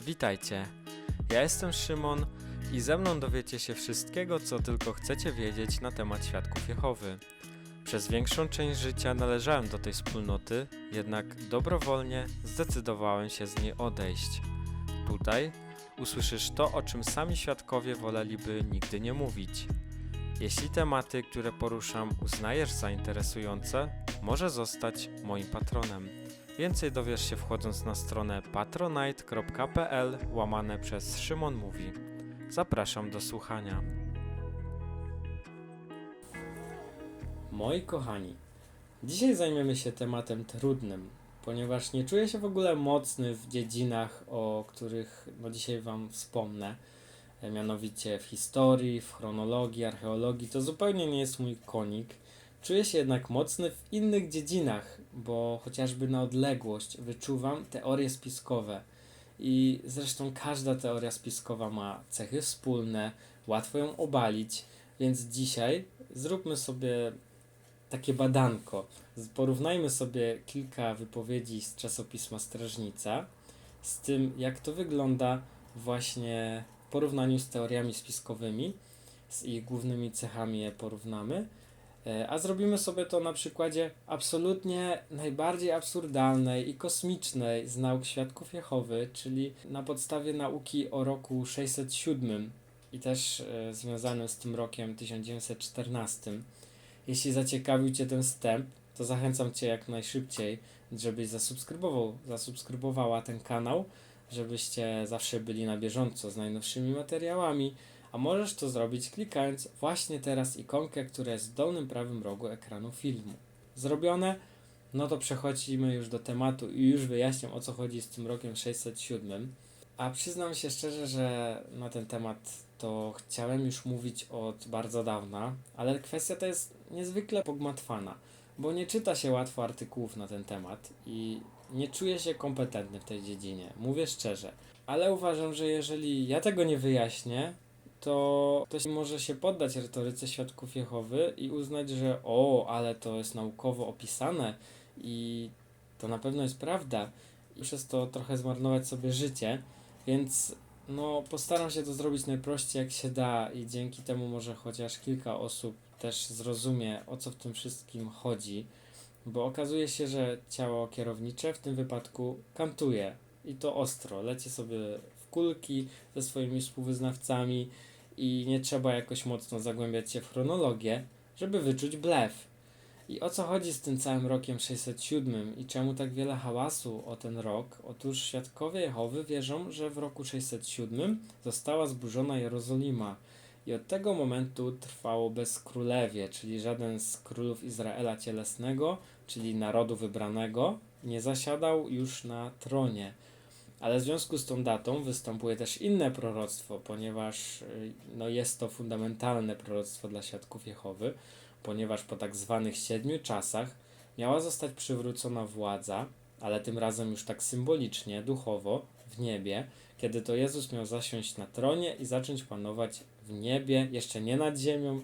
Witajcie. Ja jestem Szymon i ze mną dowiecie się wszystkiego, co tylko chcecie wiedzieć na temat świadków Jehowy. Przez większą część życia należałem do tej wspólnoty, jednak dobrowolnie zdecydowałem się z niej odejść. Tutaj usłyszysz to, o czym sami świadkowie woleliby nigdy nie mówić. Jeśli tematy, które poruszam, uznajesz za interesujące, może zostać moim patronem. Więcej dowiesz się wchodząc na stronę patronite.pl łamane przez Szymon Mówi. Zapraszam do słuchania. Moi kochani, dzisiaj zajmiemy się tematem trudnym, ponieważ nie czuję się w ogóle mocny w dziedzinach, o których no dzisiaj Wam wspomnę. E, Mianowicie w historii, w chronologii, archeologii. To zupełnie nie jest mój konik. Czuję się jednak mocny w innych dziedzinach, bo chociażby na odległość wyczuwam teorie spiskowe. I zresztą każda teoria spiskowa ma cechy wspólne, łatwo ją obalić, więc dzisiaj zróbmy sobie takie badanko. Porównajmy sobie kilka wypowiedzi z czasopisma Strażnica z tym, jak to wygląda właśnie w porównaniu z teoriami spiskowymi, z ich głównymi cechami je porównamy. E, A zrobimy sobie to na przykładzie absolutnie najbardziej absurdalnej i kosmicznej z nauk świadków Jehowy, czyli na podstawie nauki o roku 607 i też e, związanym z tym rokiem 1914. Jeśli zaciekawił Cię ten wstęp, to zachęcam Cię jak najszybciej, żebyś zasubskrybował, zasubskrybowała ten kanał, żebyście zawsze byli na bieżąco z najnowszymi materiałami, a możesz to zrobić klikając właśnie teraz ikonkę, która jest w dolnym prawym rogu ekranu filmu. Zrobione? No to przechodzimy już do tematu i już wyjaśniam o co chodzi z tym rokiem 607. A przyznam się szczerze, że na ten temat to chciałem już mówić od bardzo dawna, ale kwestia ta jest niezwykle pogmatwana, bo nie czyta się łatwo artykułów na ten temat i nie czuję się kompetentny w tej dziedzinie, mówię szczerze. Ale uważam, że jeżeli ja tego nie wyjaśnię, to ktoś może się poddać retoryce świadków Jehowy i uznać, że o, ale to jest naukowo opisane i to na pewno jest prawda. I przez to trochę zmarnować sobie życie, więc no postaram się to zrobić najprościej jak się da i dzięki temu może chociaż kilka osób też zrozumie o co w tym wszystkim chodzi, bo okazuje się, że ciało kierownicze w tym wypadku kantuje i to ostro, leci sobie w kulki ze swoimi współwyznawcami i nie trzeba jakoś mocno zagłębiać się w chronologię, żeby wyczuć blef. I o co chodzi z tym całym rokiem 607 i czemu tak wiele hałasu o ten rok? Otóż świadkowie Jehowy wierzą, że w roku 607 została zburzona Jerozolima i od tego momentu trwało bezkrólewie, czyli żaden z królów Izraela cielesnego, czyli narodu wybranego, nie zasiadał już na tronie. Ale w związku z tą datą występuje też inne proroctwo, ponieważ y, no, jest to fundamentalne proroctwo dla świadków Jehowy, ponieważ po tak zwanych siedmiu czasach miała zostać przywrócona władza, ale tym razem już tak symbolicznie, duchowo, w niebie, kiedy to Jezus miał zasiąść na tronie i zacząć panować w niebie, jeszcze nie nad ziemią,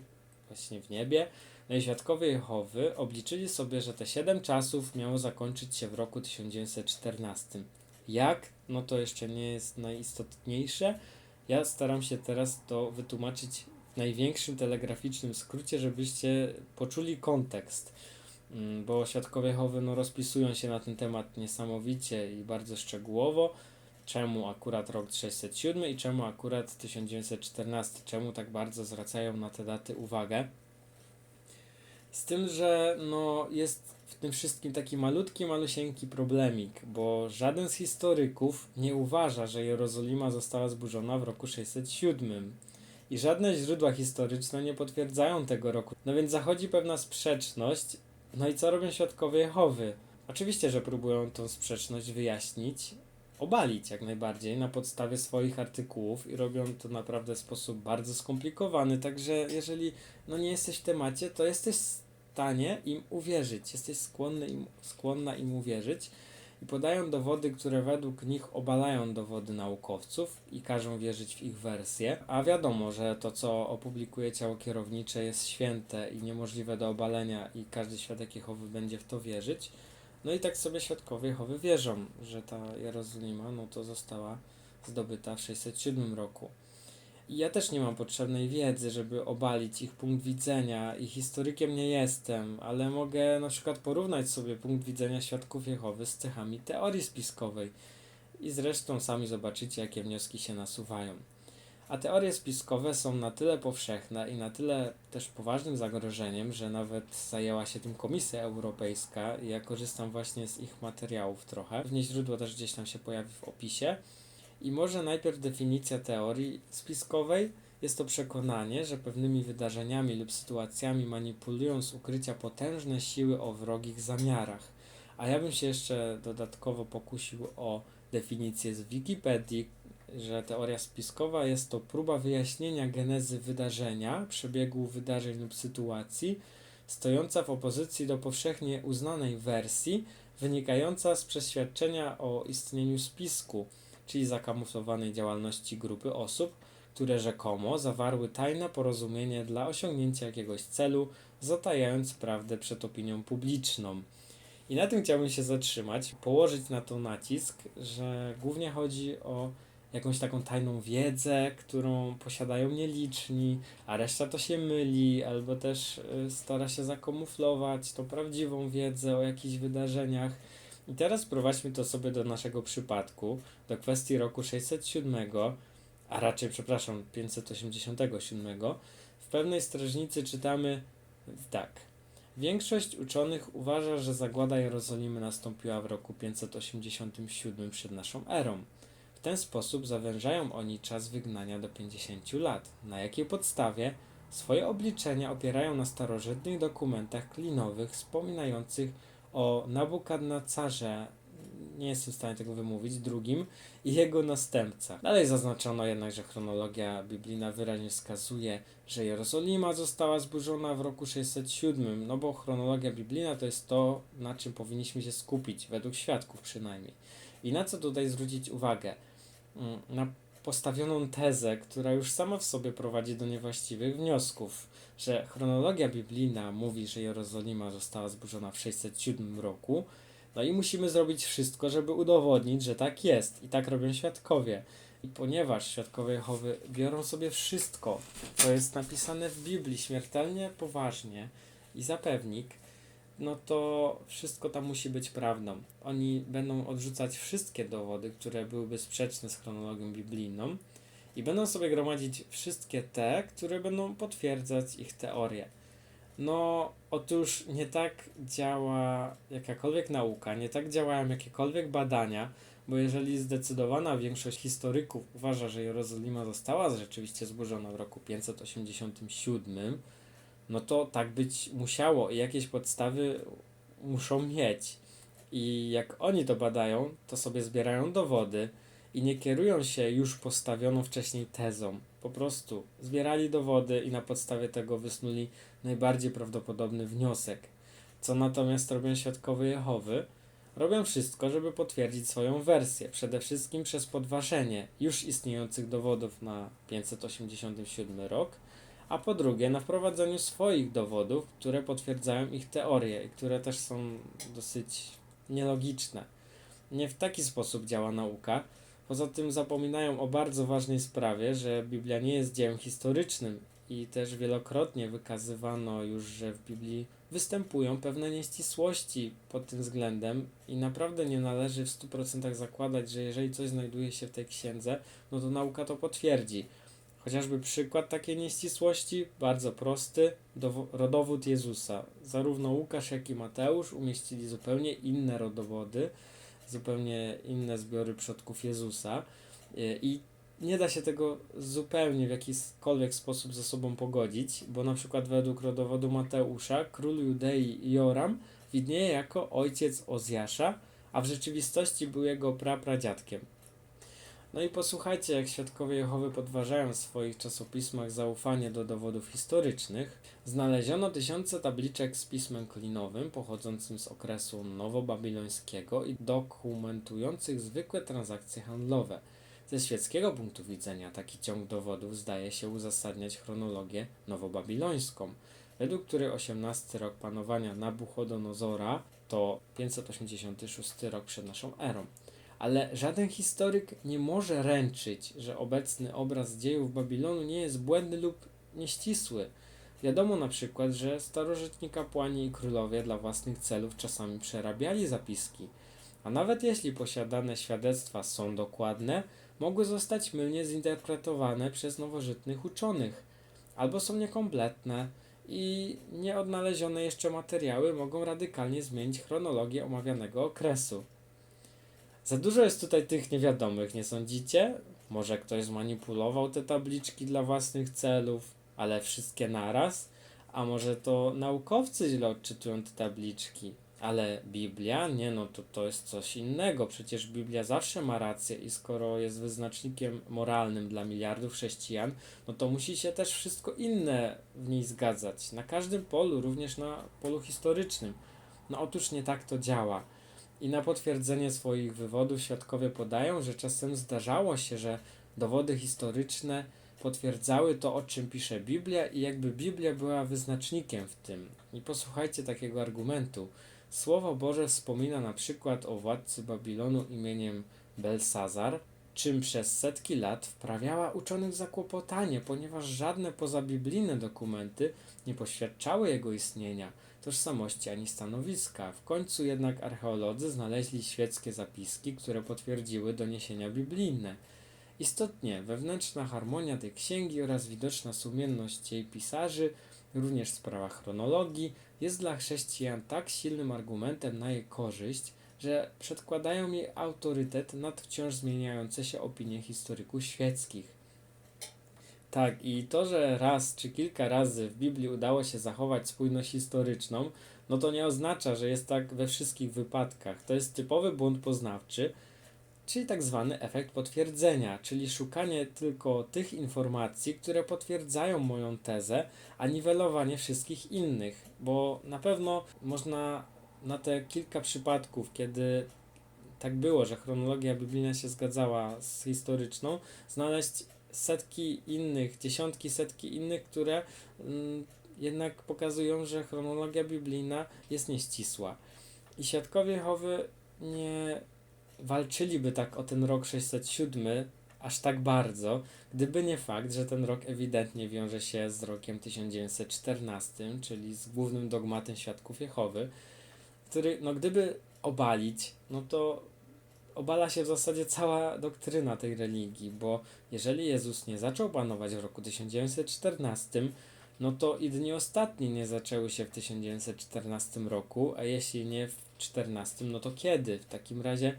właśnie w niebie. No i świadkowie Jehowy obliczyli sobie, że te siedem czasów miało zakończyć się w roku 1914. Jak? No to jeszcze nie jest najistotniejsze. Ja staram się teraz to wytłumaczyć w największym telegraficznym skrócie, żebyście poczuli kontekst. Mm, Bo świadkowie Jehowy no, rozpisują się na ten temat niesamowicie i bardzo szczegółowo. Czemu akurat rok 607 i czemu akurat 1914? Czemu tak bardzo zwracają na te daty uwagę? Z tym, że no, jest w tym wszystkim taki malutki, malusieńki problemik, bo żaden z historyków nie uważa, że Jerozolima została zburzona w roku 607. I żadne źródła historyczne nie potwierdzają tego roku. No więc zachodzi pewna sprzeczność. No i co robią świadkowie Jehowy? Oczywiście, że próbują tą sprzeczność wyjaśnić, obalić jak najbardziej na podstawie swoich artykułów i robią to naprawdę w sposób bardzo skomplikowany. Także jeżeli no nie jesteś w temacie, to jesteś stanie im uwierzyć. Jesteś skłonny im, skłonna im uwierzyć i podają dowody, które według nich obalają dowody naukowców i każą wierzyć w ich wersję. A wiadomo, że to, co opublikuje ciało kierownicze, jest święte i niemożliwe do obalenia, i każdy świadek Jehowy będzie w to wierzyć. No i tak sobie świadkowie Jehowy wierzą, że ta Jerozolima no to została zdobyta w 607 roku. Ja też nie mam potrzebnej wiedzy, żeby obalić ich punkt widzenia i historykiem nie jestem, ale mogę na przykład porównać sobie punkt widzenia świadków Jehowy z cechami teorii spiskowej. I zresztą sami zobaczycie, jakie wnioski się nasuwają. A teorie spiskowe są na tyle powszechne i na tyle też poważnym zagrożeniem, że nawet zajęła się tym Komisja Europejska ja korzystam właśnie z ich materiałów trochę. Pewnie źródło też gdzieś tam się pojawi w opisie. I może najpierw definicja teorii spiskowej. Jest to przekonanie, że pewnymi wydarzeniami lub sytuacjami manipulują z ukrycia potężne siły o wrogich zamiarach. A ja bym się jeszcze dodatkowo pokusił o definicję z Wikipedii, że teoria spiskowa jest to próba wyjaśnienia genezy wydarzenia, przebiegu wydarzeń lub sytuacji, stojąca w opozycji do powszechnie uznanej wersji, wynikająca z przeświadczenia o istnieniu spisku, czyli zakamuflowanej działalności grupy osób, które rzekomo zawarły tajne porozumienie dla osiągnięcia jakiegoś celu, zatajając prawdę przed opinią publiczną. I na tym chciałbym się zatrzymać, położyć na to nacisk, że głównie chodzi o jakąś taką tajną wiedzę, którą posiadają nieliczni, a reszta to się myli, albo też y, stara się zakamuflować tą prawdziwą wiedzę o jakichś wydarzeniach. I teraz prowadźmy to sobie do naszego przypadku, do kwestii roku 607, a raczej, przepraszam, 587. W pewnej strażnicy czytamy tak. Większość uczonych uważa, że zagłada Jerozolimy nastąpiła w roku 587 przed naszą erą. W ten sposób zawężają oni czas wygnania do 50 lat, na jakiej podstawie swoje obliczenia opierają na starożytnych dokumentach klinowych wspominających o Nabukadnacarze, nie jestem w stanie tego wymówić, drugim i jego następca. Dalej zaznaczono jednak, że chronologia biblijna wyraźnie wskazuje, że Jerozolima została zburzona w roku 607, no bo chronologia biblijna to jest to, na czym powinniśmy się skupić, według świadków przynajmniej. I na co tutaj zwrócić uwagę? Mm, Na postawioną tezę, która już sama w sobie prowadzi do niewłaściwych wniosków, że chronologia biblijna mówi, że Jerozolima została zburzona w 607 roku, no i musimy zrobić wszystko, żeby udowodnić, że tak jest i tak robią świadkowie. I ponieważ świadkowie Jehowy biorą sobie wszystko, co jest napisane w Biblii śmiertelnie poważnie i zapewnik, no to wszystko tam musi być prawdą. Oni będą odrzucać wszystkie dowody, które byłyby sprzeczne z chronologią biblijną i będą sobie gromadzić wszystkie te, które będą potwierdzać ich teorie. No, otóż nie tak działa jakakolwiek nauka, nie tak działają jakiekolwiek badania, bo jeżeli zdecydowana większość historyków uważa, że Jerozolima została rzeczywiście zburzona w roku 587, no to tak być musiało i jakieś podstawy muszą mieć. I jak oni to badają, to sobie zbierają dowody i nie kierują się już postawioną wcześniej tezą. Po prostu zbierali dowody i na podstawie tego wysnuli najbardziej prawdopodobny wniosek. Co natomiast robią świadkowie Jehowy? Robią wszystko, żeby potwierdzić swoją wersję, przede wszystkim przez podważenie już istniejących dowodów na 587 rok, a po drugie na wprowadzeniu swoich dowodów, które potwierdzają ich teorie i które też są dosyć nielogiczne. Nie w taki sposób działa nauka. Poza tym zapominają o bardzo ważnej sprawie, że Biblia nie jest dziełem historycznym i też wielokrotnie wykazywano już, że w Biblii występują pewne nieścisłości pod tym względem i naprawdę nie należy w 100% zakładać, że jeżeli coś znajduje się w tej księdze, no to nauka to potwierdzi. Chociażby przykład takiej nieścisłości, bardzo prosty, rodowód Jezusa. Zarówno Łukasz, jak i Mateusz umieścili zupełnie inne rodowody, zupełnie inne zbiory przodków Jezusa Y, i nie da się tego zupełnie w jakikolwiek sposób ze sobą pogodzić, bo na przykład według rodowodu Mateusza król Judei Joram widnieje jako ojciec Ozjasza, a w rzeczywistości był jego prapradziadkiem. No i posłuchajcie, jak świadkowie Jehowy podważają w swoich czasopismach zaufanie do dowodów historycznych. Znaleziono tysiące tabliczek z pismem klinowym pochodzącym z okresu nowobabilońskiego i dokumentujących zwykłe transakcje handlowe. Ze świeckiego punktu widzenia taki ciąg dowodów zdaje się uzasadniać chronologię nowobabilońską, według której 18 rok panowania Nabuchodonozora to 586 rok przed naszą erą Ale żaden historyk nie może ręczyć, że obecny obraz dziejów Babilonu nie jest błędny lub nieścisły. Wiadomo na przykład, że starożytni kapłani i królowie dla własnych celów czasami przerabiali zapiski, a nawet jeśli posiadane świadectwa są dokładne, mogły zostać mylnie zinterpretowane przez nowożytnych uczonych, albo są niekompletne i nieodnalezione jeszcze materiały mogą radykalnie zmienić chronologię omawianego okresu. Za dużo jest tutaj tych niewiadomych, nie sądzicie? Może ktoś zmanipulował te tabliczki dla własnych celów, ale wszystkie naraz? A może to naukowcy źle odczytują te tabliczki? Ale Biblia? Nie, no to to jest coś innego. Przecież Biblia zawsze ma rację i skoro jest wyznacznikiem moralnym dla miliardów chrześcijan, no to musi się też wszystko inne w niej zgadzać. Na każdym polu, również na polu historycznym. No otóż nie tak to działa. I na potwierdzenie swoich wywodów świadkowie podają, że czasem zdarzało się, że dowody historyczne potwierdzały to, o czym pisze Biblia, i jakby Biblia była wyznacznikiem w tym. I posłuchajcie takiego argumentu. Słowo Boże wspomina na przykład o władcy Babilonu imieniem Belsazar, czym przez setki lat wprawiała uczonych zakłopotanie, ponieważ żadne pozabiblijne dokumenty nie poświadczały jego istnienia, tożsamości ani stanowiska. W końcu jednak archeolodzy znaleźli świeckie zapiski, które potwierdziły doniesienia biblijne. Istotnie, wewnętrzna harmonia tej księgi oraz widoczna sumienność jej pisarzy, również w sprawach chronologii, jest dla chrześcijan tak silnym argumentem na jej korzyść, że przedkładają jej autorytet nad wciąż zmieniające się opinie historyków świeckich. Tak, i to, że raz czy kilka razy w Biblii udało się zachować spójność historyczną, no to nie oznacza, że jest tak we wszystkich wypadkach. To jest typowy błąd poznawczy, czyli tak zwany efekt potwierdzenia, czyli szukanie tylko tych informacji, które potwierdzają moją tezę, a niwelowanie wszystkich innych, bo na pewno można na te kilka przypadków, kiedy tak było, że chronologia biblijna się zgadzała z historyczną, znaleźć setki innych, dziesiątki, setki innych, które mm, jednak pokazują, że chronologia biblijna jest nieścisła. I świadkowie Jehowy nie walczyliby tak o ten rok 607 aż tak bardzo, gdyby nie fakt, że ten rok ewidentnie wiąże się z rokiem 1914, czyli z głównym dogmatem świadków Jehowy, który, no gdyby obalić, no to obala się w zasadzie cała doktryna tej religii, bo jeżeli Jezus nie zaczął panować w roku 1914, no to i dni ostatnie nie zaczęły się w 1914 roku, a jeśli nie w 14, no to kiedy? W takim razie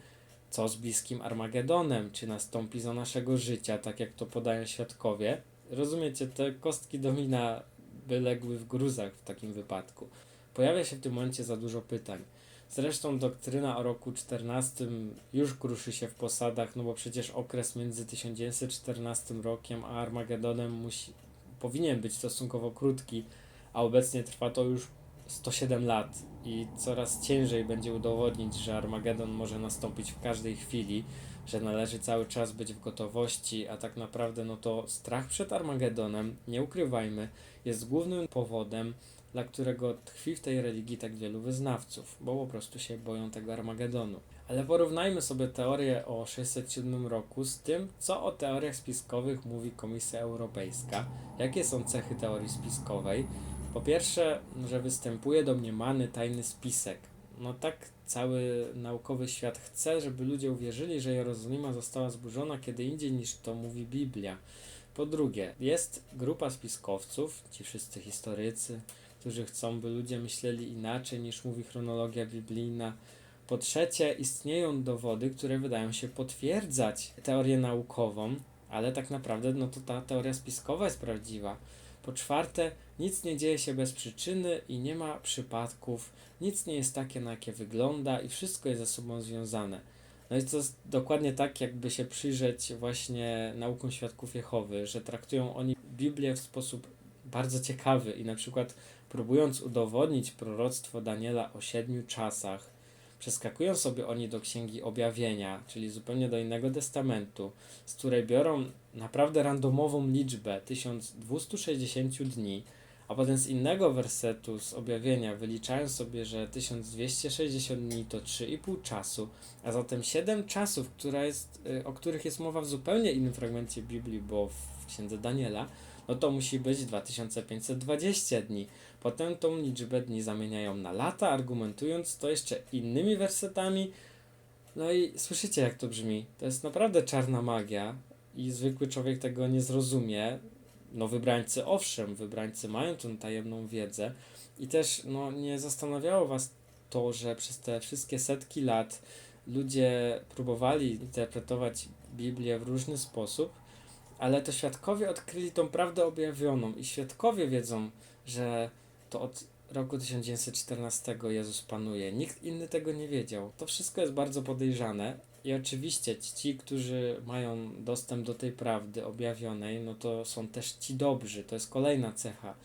co z bliskim Armagedonem? Czy nastąpi za naszego życia, tak jak to podają świadkowie? Rozumiecie, te kostki domina by legły w gruzach w takim wypadku. Pojawia się w tym momencie za dużo pytań. Zresztą doktryna o roku 14 już kruszy się w posadach, no bo przecież okres między 1914 rokiem a Armagedonem musi, powinien być stosunkowo krótki, a obecnie trwa to już 107 lat. I coraz ciężej będzie udowodnić, że Armagedon może nastąpić w każdej chwili, że należy cały czas być w gotowości, a tak naprawdę no to strach przed Armagedonem, nie ukrywajmy, jest głównym powodem, dla którego tkwi w tej religii tak wielu wyznawców, bo po prostu się boją tego Armagedonu. Ale porównajmy sobie teorię o 607 roku z tym, co o teoriach spiskowych mówi Komisja Europejska, jakie są cechy teorii spiskowej. Po pierwsze, że występuje domniemany tajny spisek. No tak cały naukowy świat chce, żeby ludzie uwierzyli, że Jerozolima została zburzona kiedy indziej niż to mówi Biblia. Po drugie, jest grupa spiskowców, ci wszyscy historycy, którzy chcą, by ludzie myśleli inaczej niż mówi chronologia biblijna. Po trzecie, istnieją dowody, które wydają się potwierdzać teorię naukową, ale tak naprawdę no to ta teoria spiskowa jest prawdziwa. Po czwarte, nic nie dzieje się bez przyczyny i nie ma przypadków, nic nie jest takie, na jakie wygląda i wszystko jest ze sobą związane. No i to jest dokładnie tak, jakby się przyjrzeć właśnie naukom świadków Jehowy, że traktują oni Biblię w sposób bardzo ciekawy i na przykład próbując udowodnić proroctwo Daniela o siedmiu czasach, przeskakują sobie oni do Księgi Objawienia, czyli zupełnie do innego testamentu, z której biorą naprawdę randomową liczbę 1260 dni, a potem z innego wersetu z objawienia wyliczają sobie, że 1260 dni to 3,5 czasu, a zatem 7 czasów, która jest, y, o których jest mowa w zupełnie innym fragmencie Biblii, bo w księdze Daniela, no to musi być 2520 dni. Potem tą liczbę dni zamieniają na lata, argumentując to jeszcze innymi wersetami. No i słyszycie, jak to brzmi. To jest naprawdę czarna magia i zwykły człowiek tego nie zrozumie. No, wybrańcy, owszem, wybrańcy mają tę tajemną wiedzę i też no, nie zastanawiało Was to, że przez te wszystkie setki lat ludzie próbowali interpretować Biblię w różny sposób, ale to świadkowie odkryli tą prawdę objawioną i świadkowie wiedzą, że to od roku 1914 Jezus panuje. Nikt inny tego nie wiedział. To wszystko jest bardzo podejrzane i oczywiście ci, którzy mają dostęp do tej prawdy objawionej, no to są też ci dobrzy. To jest kolejna cecha.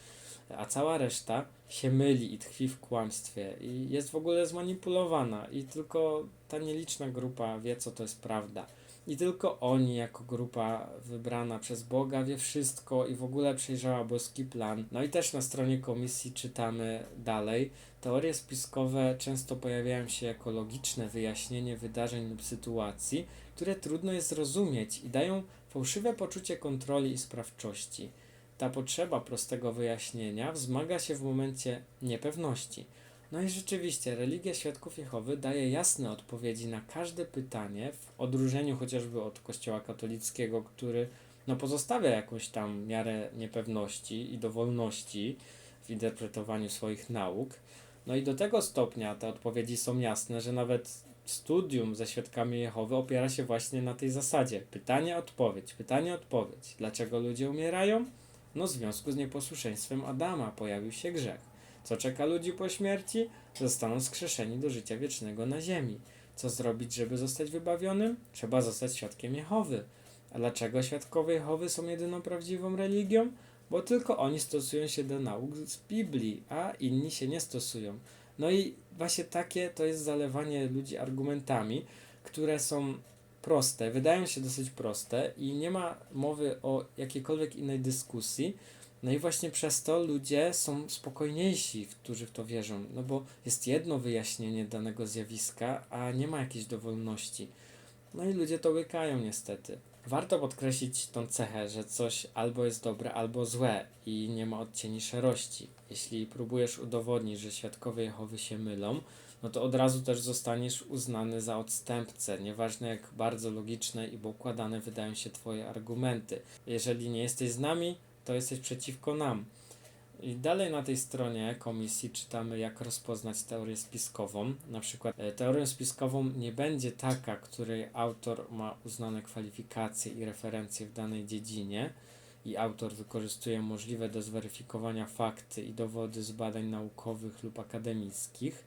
A cała reszta się myli i tkwi w kłamstwie i jest w ogóle zmanipulowana i tylko ta nieliczna grupa wie, co to jest prawda. I tylko oni, jako grupa wybrana przez Boga, wie wszystko i w ogóle przejrzała boski plan. No i też na stronie komisji czytamy dalej. Teorie spiskowe często pojawiają się jako logiczne wyjaśnienie wydarzeń lub sytuacji, które trudno jest zrozumieć i dają fałszywe poczucie kontroli i sprawczości. Ta potrzeba prostego wyjaśnienia wzmaga się w momencie niepewności. No i rzeczywiście, religia świadków Jehowy daje jasne odpowiedzi na każde pytanie, w odróżnieniu chociażby od Kościoła katolickiego, który no, pozostawia jakąś tam miarę niepewności i dowolności w interpretowaniu swoich nauk. No i do tego stopnia te odpowiedzi są jasne, że nawet studium ze świadkami Jehowy opiera się właśnie na tej zasadzie. Pytanie, odpowiedź, pytanie, odpowiedź. Dlaczego ludzie umierają? No w związku z nieposłuszeństwem Adama pojawił się grzech. Co czeka ludzi po śmierci? Zostaną skrzeszeni do życia wiecznego na ziemi. Co zrobić, żeby zostać wybawionym? Trzeba zostać świadkiem Jehowy. A dlaczego świadkowie Jehowy są jedyną prawdziwą religią? Bo tylko oni stosują się do nauk z Biblii, a inni się nie stosują. No i właśnie takie to jest zalewanie ludzi argumentami, które są proste, wydają się dosyć proste i nie ma mowy o jakiejkolwiek innej dyskusji, no i właśnie przez to ludzie są spokojniejsi, którzy w to wierzą, no bo jest jedno wyjaśnienie danego zjawiska, a nie ma jakiejś dowolności. No i ludzie to łykają niestety. Warto podkreślić tą cechę, że coś albo jest dobre, albo złe i nie ma odcieni szarości. Jeśli próbujesz udowodnić, że świadkowie Jehowy się mylą, no to od razu też zostaniesz uznany za odstępcę, nieważne jak bardzo logiczne i układane wydają się Twoje argumenty. Jeżeli nie jesteś z nami, to jesteś przeciwko nam. I dalej na tej stronie komisji czytamy, jak rozpoznać teorię spiskową. Na przykład e, teorią spiskową nie będzie taka, której autor ma uznane kwalifikacje i referencje w danej dziedzinie i autor wykorzystuje możliwe do zweryfikowania fakty i dowody z badań naukowych lub akademickich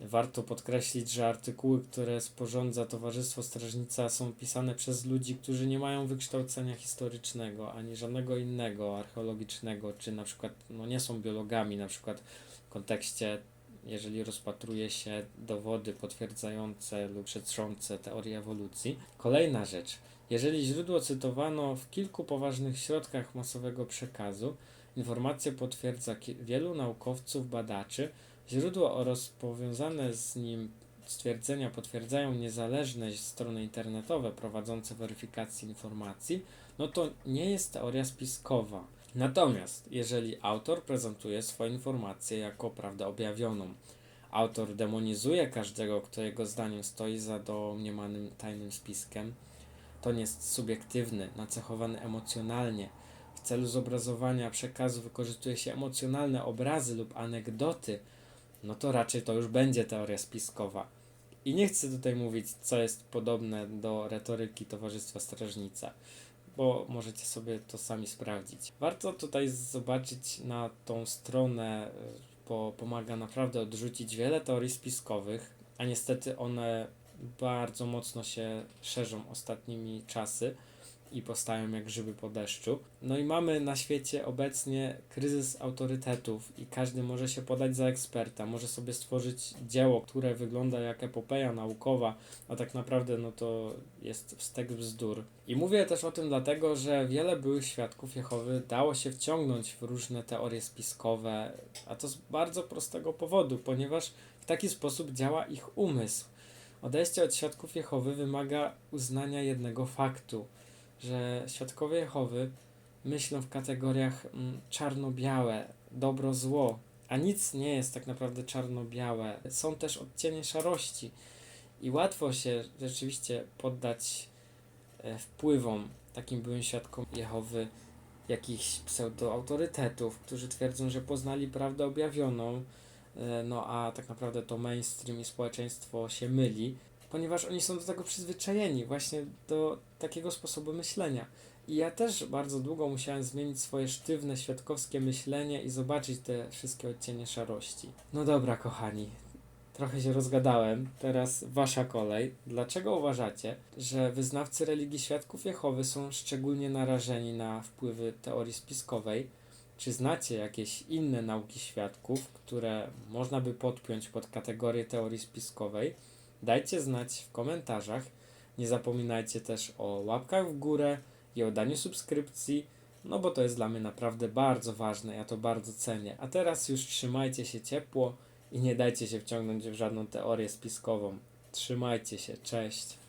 Warto podkreślić, że artykuły, które sporządza Towarzystwo Strażnica są pisane przez ludzi, którzy nie mają wykształcenia historycznego, ani żadnego innego, archeologicznego, czy na przykład no, nie są biologami, na przykład w kontekście, jeżeli rozpatruje się dowody potwierdzające lub przetrzące teorię ewolucji. Kolejna rzecz. Jeżeli źródło cytowano w kilku poważnych środkach masowego przekazu, informację potwierdza wielu naukowców, badaczy, Źródła oraz powiązane z nim stwierdzenia potwierdzają niezależne strony internetowe prowadzące weryfikację informacji, no to nie jest teoria spiskowa. Natomiast jeżeli autor prezentuje swoje informacje jako prawdę objawioną, autor demonizuje każdego, kto jego zdaniem stoi za domniemanym tajnym spiskiem, to jest subiektywny, nacechowany emocjonalnie. W celu zobrazowania przekazu wykorzystuje się emocjonalne obrazy lub anegdoty, no to raczej to już będzie teoria spiskowa. I nie chcę tutaj mówić, co jest podobne do retoryki Towarzystwa Strażnica, bo możecie sobie to sami sprawdzić. Warto tutaj zobaczyć na tą stronę, bo pomaga naprawdę odrzucić wiele teorii spiskowych, a niestety one bardzo mocno się szerzą ostatnimi czasy i powstają jak grzyby po deszczu. No i mamy na świecie obecnie kryzys autorytetów i każdy może się podać za eksperta, może sobie stworzyć dzieło, które wygląda jak epopeja naukowa, a tak naprawdę no to jest wstek bzdur. I mówię też o tym dlatego, że wiele byłych świadków Jehowy dało się wciągnąć w różne teorie spiskowe, a to z bardzo prostego powodu, ponieważ w taki sposób działa ich umysł. Odejście od świadków Jehowy wymaga uznania jednego faktu, że świadkowie Jehowy myślą w kategoriach mm, czarno-białe, dobro-zło, a nic nie jest tak naprawdę czarno-białe. Są też odcienie szarości i łatwo się rzeczywiście poddać e, wpływom takim byłym świadkom Jehowy jakichś pseudoautorytetów, którzy twierdzą, że poznali prawdę objawioną, e, no a tak naprawdę to mainstream i społeczeństwo się myli, ponieważ oni są do tego przyzwyczajeni, właśnie do takiego sposobu myślenia. I ja też bardzo długo musiałem zmienić swoje sztywne, świadkowskie myślenie i zobaczyć te wszystkie odcienie szarości. No dobra, kochani, trochę się rozgadałem. Teraz wasza kolej. Dlaczego uważacie, że wyznawcy religii świadków Jehowy są szczególnie narażeni na wpływy teorii spiskowej? Czy znacie jakieś inne nauki świadków, które można by podpiąć pod kategorię teorii spiskowej? Dajcie znać w komentarzach. Nie zapominajcie też o łapkach w górę i o daniu subskrypcji, no bo to jest dla mnie naprawdę bardzo ważne, ja to bardzo cenię. A teraz już trzymajcie się ciepło i nie dajcie się wciągnąć w żadną teorię spiskową. Trzymajcie się, cześć.